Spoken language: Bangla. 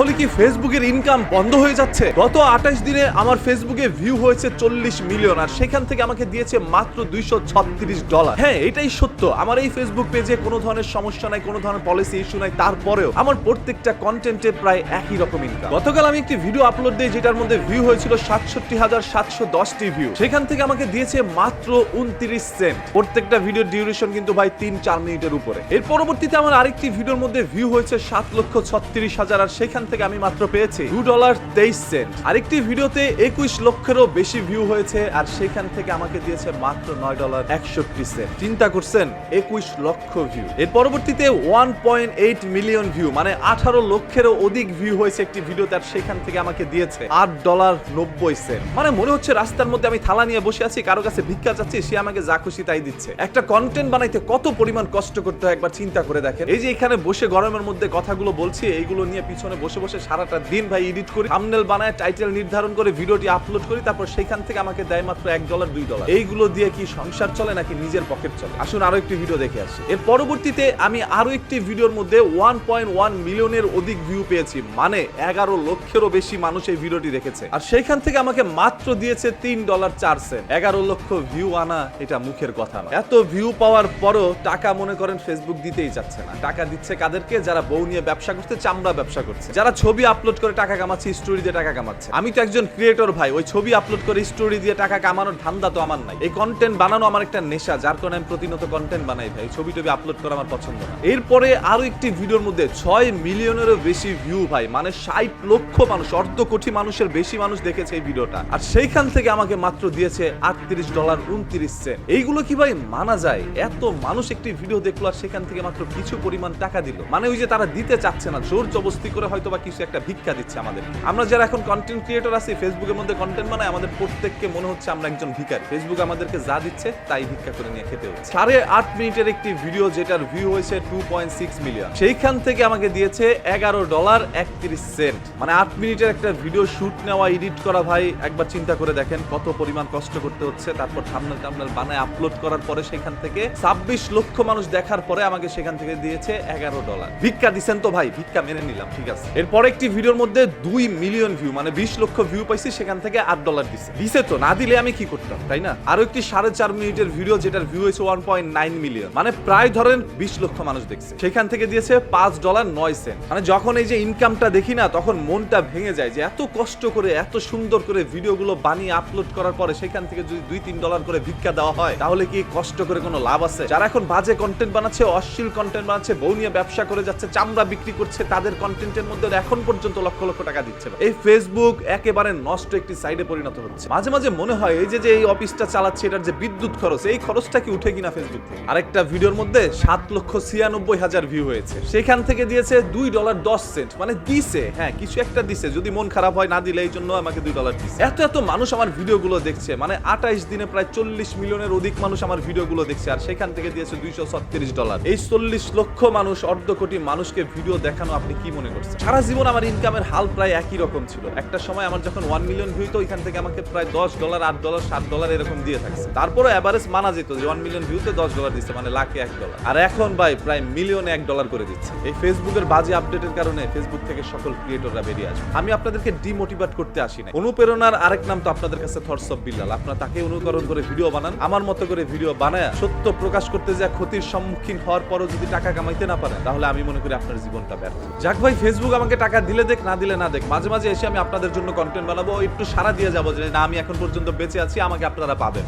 তাহলে কি ফেসবুকের ইনকাম বন্ধ হয়ে যাচ্ছে? গত আঠাশ দিনে আমার ফেসবুকে ভিউ হয়েছে চল্লিশ মিলিয়ন আর সেখান থেকে আমাকে দিয়েছে মাত্র দুইশো ছত্রিশ ডলার হ্যাঁ এটাই সত্য। আমার এই ফেসবুক পেজে কোনো ধরনের সমস্যা নাই, কোনো ধরনের পলিসি ইস্যু নাই, তারপরেও আমার প্রত্যেকটা কন্টেন্টে প্রায় একই রকম ইনকাম গতকাল আমি একটি ভিডিও আপলোড দিই যেটার মধ্যে ভিউ হয়েছিল সাতষট্টি হাজার সাতশো দশটি ভিউ সেখান থেকে আমাকে দিয়েছে মাত্র উনত্রিশ সেন্ট প্রত্যেকটা ভিডিওর ডিউরেশন কিন্তু ভাই তিন চার মিনিটের উপরে। এর পরবর্তীতে আমার আরেকটি ভিডিওর মধ্যে ভিউ হয়েছে সাত লক্ষ ছত্রিশ হাজার, আর সেখান থেকে আমি মাত্র পেয়েছি দু ডলার তেইশ সেন্ট। আরেকটি ভিডিওতে একুশ লক্ষেরও বেশি ভিউ হয়েছে, আর সেখান থেকে আমাকে দিয়েছে মাত্র নয় ডলার একষট্টি সেন্ট। চিন্তা করছেন, একুশ লক্ষ ভিউ এর পরবর্তীতে one point eight million view মানে আঠারো লক্ষেরও অধিক ভিউ হয়েছে একটি ভিডিওতে, আর সেখান থেকে আমাকে দিয়েছে আট ডলার নব্বই সেন্ট। মানে মনে হচ্ছে রাস্তার মধ্যে আমি থালা নিয়ে বসে আছি, কারও কাছে ভিক্ষা চাচ্ছি, সে আমাকে যা খুশি তাই দিচ্ছে। একটা কন্টেন্ট বানাইতে কত পরিমাণ কষ্ট করতে হয়, একবার চিন্তা করে দেখেন। এই যে এখানে বসে গরমের মধ্যে কথাগুলো বলছি, এইগুলো নিয়ে পিছনে বসে বসে সারাটা দিন ভাই এডিট করি থাম্বনেল বানায় টাইটেল নির্ধারণ করে ভিডিওটি আপলোড করি, তারপর সেখান থেকে আমাকে দেয় মাত্র এক ডলার দুই ডলার এইগুলো দিয়ে কি সংসার চলে নাকি নিজের পকেট চলে? আসুন আরও একটি ভিডিও দেখে আসি। এর পরবর্তীতে আমি আরও একটি ভিডিওর মধ্যে ওয়ান পয়েন্ট ওয়ান মিলিয়নের অধিক ভিউ পেয়েছি মানে এগারো লক্ষেরও বেশি মানুষ এই ভিডিওটি দেখেছে। আর সেইখান থেকে আমাকে মাত্র দিয়েছে তিন ডলার চার সেন্ট এগারো লক্ষ ভিউ আনা এটা মুখের কথা না এত ভিউ পাওয়ার পরও টাকা মনে করেন ফেসবুক দিতেই যাচ্ছে না। টাকা দিচ্ছে কাদেরকে? যারা বউ নিয়ে ব্যবসা করছে, চামড়া ব্যবসা করছে। যারা ছবি আপলোড করে টাকা কামাচ্ছে স্টোরি দিয়ে টাকা কামাচ্ছে। আমি তো একজন ক্রিয়েটর ভাই, ওই ছবি আপলোড করে স্টোরি দিয়ে টাকা কামানোর ধান্দা তো আমার নাই। এই কন্টেন্ট বানানো আমার একটা নেশা, যার কারণে আমি প্রতিনিয়ত কন্টেন্ট বানাই ভাই ছবি টবি আপলোড করা আমার পছন্দ না। এরপরে আরও একটি ভিডিওর মধ্যে ছয় মিলিয়নেরও বেশি ভিউ ভাই মানে ষাট লক্ষ মানুষ, অর্ধ কোটি মানুষের বেশি মানুষ দেখেছে এই ভিডিওটা। আর সেইখান থেকে আমাকে মাত্র দিয়েছে আটত্রিশ ডলার উনত্রিশ সেন্ট এইগুলো কি ভাই মানা যায়? এত মানুষ একটি ভিডিও দেখল আর সেখান থেকে মাত্র কিছু পরিমাণ টাকা দিল। মানে ওই যে তারা দিতে চাচ্ছে না, জোর জবস্তি করে হয়তো বা কিছু একটা ভিক্ষা দিচ্ছে আমাদের। আমরা যারা এখন কন্টেন্ট ক্রিয়েটর আছি ফেসবুকের মধ্যে কন্টেন্ট বানায় আমাদের প্রত্যেককে মনে হচ্ছে আমরা একজন ভিখারি। ফেসবুক আমাদেরকে যা দিচ্ছে, তাই ভিক্ষা করে নিয়ে খেতে হচ্ছে। সাড়ে আট মিনিটের একটি ভিডিও যেটার ভিউ হয়েছে টু পয়েন্ট সিক্স মিলিয়ন সেইখান থেকে আমাকে দিয়েছে এগারো ডলার একত্রিশ সেন্ট মানে আট মিনিটের একটা ভিডিও শুট নেওয়া এডিট করা ভাই, একবার চিন্তা করে দেখেন কত পরিমাণ কষ্ট করতে হচ্ছে। তারপর থামনেল টামনেল বানায় আপলোড করার পরে সেখান থেকে ছাব্বিশ লক্ষ মানুষ দেখার পরে আমাকে সেখান থেকে দিয়েছে এগারো ডলার ভিক্ষা দিচ্ছেন তো ভাই, ভিক্ষা মেনে নিলাম, ঠিক আছে। এরপরে একটি ভিডিওর মধ্যে দুই মিলিয়ন ভিউ মানে বিশ লক্ষ ভিউ পাইছি, সেখান থেকে আট ডলার দিছে। দিছে তো, না দিলে আমি কি করতাম, তাই না? আরও একটি সাড়ে চার মিনিটের ভিডিও যেটার ভিউ হয়েছে ওয়ান পয়েন্ট নাইন মিলিয়ন মানে প্রায় ধরেন বিশ লক্ষ মানুষ দেখছে। সেখান থেকে দিয়েছে পাঁচ ডলার নয় সেন্ট মানে যখন এই যে ইনকামটা দেখি না, তখন মনটা ভেঙে যায় যে এত কষ্ট করে, এত সুন্দর করে ভিডিওগুলো বানিয়ে আপলোড করার পরে সেখান থেকে যদি দুই, তিন ডলার করে ভিক্ষা দেওয়া হয়, তাহলে কি কষ্ট করে কোনো লাভ আছে? যারা এখন বাজে কন্টেন্ট বানাচ্ছে, অশ্লীল কন্টেন্ট বানাচ্ছে, বউ নিয়ে ব্যবসা করে যাচ্ছে, চামড়া বিক্রি করছে, তাদের কন্টেন্টের মধ্যে এখন পর্যন্ত লক্ষ লক্ষ টাকা দিচ্ছে এই ফেসবুক একেবারে নষ্ট একটি সাইডে পরিণত হচ্ছে। মাঝে মাঝে মনে হয় এই যে যে এই অফিসটা চালাচ্ছে, এটার যে বিদ্যুৎ খরচ, এই খরচটা কি উঠে কিনা ফেসবুক থেকে? আরেকটা ভিডিওর মধ্যে সাত লক্ষ ছিয়ানব্বই হাজার ভিউ হয়েছে। সেখান থেকে দিয়েছে দুই ডলার দশ সেন্ট মানে দিছে। হ্যাঁ কিছু একটা দিছে। যদি মন খারাপ হয় না দিলে এই জন্য আমাকে দুই ডলার দিছে। এত এত মানুষ আমার ভিডিওগুলো দেখছে। মানে আঠাইশ দিনে প্রায় চল্লিশ মিলিয়নের অধিক মানুষ আমার ভিডিওগুলো দেখছে আর সেখান থেকে দিয়েছে দুইশো ছত্রিশ ডলার এই চল্লিশ লক্ষ মানুষ, অর্ধ কোটি মানুষকে ভিডিও দেখানো আপনি কি মনে করছেন? সারা জীবন, আমার ইনকামের হাল প্রায় একই রকম ছিল। একটা সময় আমার যখন ওয়ান মিলিয়ন ভিউ তো ওইখান থেকে আমাকে প্রায় দশ ডলার আট ডলার সাত ডলার এরকম দিয়ে থাকছে। তারপরে অ্যাভারেজ মানা যেত যে ওয়ান মিলিয়ন ভিউতে দশ ডলার দিচ্ছে মানে লাখে এক ডলার আর এখন ভাই, প্রায় মিলিয়নে এক ডলার করে দিচ্ছে। এই ফেসবুকের বাজে আপডেটের কারণে ফেসবুক থেকে সকল ক্রিয়েটররা বেরিয়ে আসবে। আমি আপনাদেরকে ডিমোটিভেট করতে আসি না অনুপ্রেরণার আরেক নাম তো আপনাদের কাছে থটস অফ বিল্লাল আপনারা তাকে অনুকরণ করে ভিডিও বানান। আমার মতো করে ভিডিও বানায় সত্য প্রকাশ করতে যা ক্ষতির সম্মুখীন হওয়ার পরও যদি টাকা কামাইতে না পারেন, তাহলে আমি মনে করি আপনার জীবনটা ব্যর্থ। যাক ভাই ফেসবুক আমাকে টাকা দিলে দেখ, না দিলে না দেখ। মাঝে মাঝে এসে আমি আপনাদের জন্য কন্টেন্ট বানাবো, একটু সারা দিয়ে যাব যে, না, আমি এখন পর্যন্ত বেঁচে আছি, আমাকে আপনারা পাবেন।